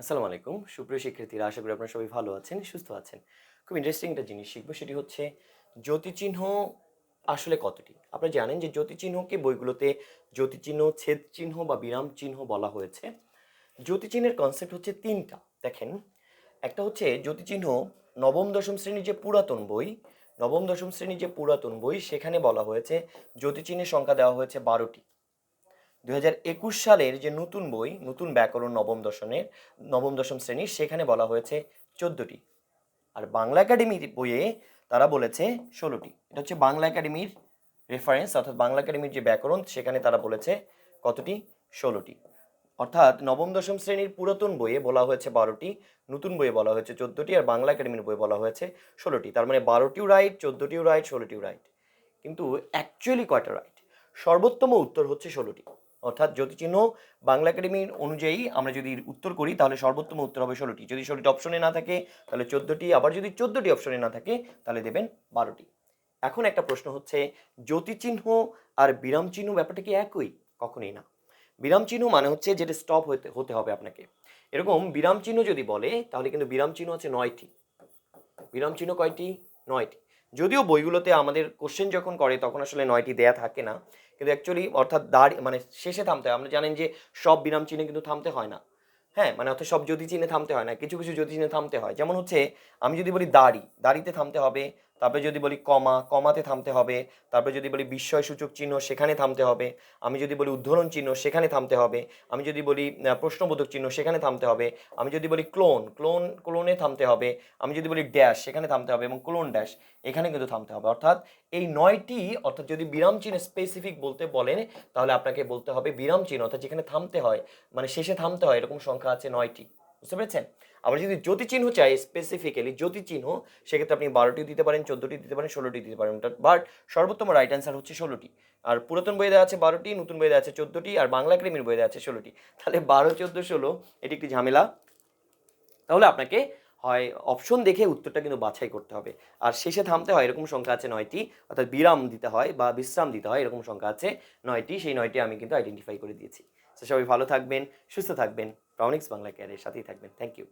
আসসালামু আলাইকুম। সুপ্রিয় শিক্ষার্থীরা, আশা করি আপনারা সবাই ভালো আছেন, সুস্থ আছেন। খুব ইন্টারেস্টিং একটা জিনিস শিখব, সেটি হচ্ছে জ্যোতিচিহ্ন আসলে কতটি? আপনারা জানেন যে জ্যোতিচিহ্নকে বইগুলোতে জ্যোতিচিহ্ন ছেদ চিহ্ন বা বিরাম চিহ্ন বলা হয়েছে। জ্যোতিচিহ্নের কনসেপ্ট হচ্ছে তিনটা। দেখেন, একটা হচ্ছে জ্যোতিচিহ্ন নবম, দশম শ্রেণির যে পুরাতন বই, নবম, দশম শ্রেণির যে পুরাতন বই, সেখানে বলা হয়েছে জ্যোতিচিহ্নের সংখ্যা দেওয়া হয়েছে বারোটি। দুই হাজার একুশ সালের যে নতুন বই, নতুন ব্যাকরণ নবম দশমের, নবম দশম শ্রেণির, সেখানে বলা হয়েছে চোদ্দটি। আর বাংলা একাডেমির বইয়ে তারা বলেছে ষোলোটি। এটা হচ্ছে বাংলা একাডেমির রেফারেন্স অর্থাৎ বাংলা একাডেমির যে ব্যাকরণ, সেখানে তারা বলেছে কতটি? ষোলোটি। অর্থাৎ নবম দশম শ্রেণির পুরাতন বইয়ে বলা হয়েছে বারোটি, নতুন বইয়ে বলা হয়েছে চোদ্দোটি, আর বাংলা একাডেমির বইয়ে বলা হয়েছে ষোলোটি। তার মানে বারোটিও রাইট চোদ্দোটিও রাইট ষোলোটিও রাইট কিন্তু অ্যাকচুয়ালি কয়টা রাইট সর্বোত্তম উত্তর হচ্ছে ষোলোটি। অর্থাৎ জ্যোতিচিহ্ন বাংলা একাডেমির অনুযায়ী আমরা যদি উত্তর করি, তাহলে সর্বোত্তম উত্তর হবে ষোলোটি। যদি ষোলোটি অপশনে না থাকে, তাহলে চোদ্দোটি। আবার যদি চোদ্দোটি অপশনে না থাকে, তাহলে দেবেন বারোটি। এখন একটা প্রশ্ন হচ্ছে, জ্যোতিচিহ্ন আর বিরাম চিহ্ন ব্যাপারটা কি একই? কখনোই না। বিরাম চিহ্ন মানে হচ্ছে যেটা স্টপ হতে হতে হবে আপনাকে। এরকম বিরাম চিহ্ন যদি বলে, তাহলে কিন্তু বিরাম চিহ্ন হচ্ছে নয়টি। বিরাম চিহ্ন কয়টি? নয়টি। যদিও বইগুলোতে আমাদের কোশ্চেন যখন করে, তখন আসলে নয়টি দেয়া থাকে না। কিন্তু অ্যাকচুয়ালি অর্থাৎ দাঁড় মানে শেষে থামতে হয়। আপনি জানেন যে সব বিরাম চিহ্নে কিন্তু থামতে হয় না। হ্যাঁ মানে অর্থাৎ সব যদি চিহ্নে থামতে হয় না, কিছু কিছু যদি চিহ্নে থামতে হয়। যেমন হচ্ছে, আমি যদি বলি দাড়ি, দাড়িতে থামতে হবে তারপরে যদি বলি কমা, কমাতে থামতে হবে। তারপরে যদি বলি বিস্ময় সূচক চিহ্ন, সেখানে থামতে হবে। আমি যদি বলি উদ্ধরণ চিহ্ন, সেখানে থামতে হবে। আমি যদি বলি প্রশ্নবোধক চিহ্ন, সেখানে থামতে হবে। আমি যদি বলি ক্লোন ক্লোন, ক্লোনে থামতে হবে। আমি যদি বলি ড্যাশ, সেখানে থামতে হবে এবং ক্লোন ড্যাশ, এখানে কিন্তু থামতে হবে। অর্থাৎ এই নয়টি, অর্থাৎ যদি বিরাম চিহ্ন স্পেসিফিক বলতে বলেন, তাহলে আপনাকে বলতে হবে বিরাম চিহ্ন, অর্থাৎ যেখানে থামতে হয় মানে শেষে থামতে হয়, এরকম সংখ্যা আছে নয়টি। বুঝতে পেরেছেন? আবার যদি জ্যোতি চিহ্ন চাই স্পেসিফিক্যালি জ্যোতি চিহ্ন সেক্ষেত্রে আপনি বারোটি দিতে পারেন, চোদ্দোটি দিতে পারেন, ষোলোটি দিতে পারেন। বাট সর্বোত্তম রাইট অ্যান্সার হচ্ছে ষোলোটি। আর পুরাতন বইয়ে দেওয়া আছে বারোটি, নতুন বইয়ে দেওয়া আছে চোদ্দোটি, আর বাংলা একাডেমির বইয়ে দেওয়া আছে ষোলোটি। তাহলে বারো, চোদ্দ, ষোলো, এটি একটি ঝামেলা। তাহলে আপনাকে হয় অপশন দেখে উত্তরটা কিন্তু বাছাই করতে হবে। আর শেষে থামতে হয়, এরকম সংখ্যা আছে নয়টি, অর্থাৎ বিরাম দিতে হয় বা বিশ্রাম দিতে হয়, এরকম সংখ্যা আছে নয়টি, সেই নয়টি আমি কিন্তু আইডেন্টিফাই করে দিয়েছি। সবাই ভালো থাকবেন, সুস্থ থাকবেন। টনিক্স বাংলা ক্যারের সাথেই থাকবেন। Thank you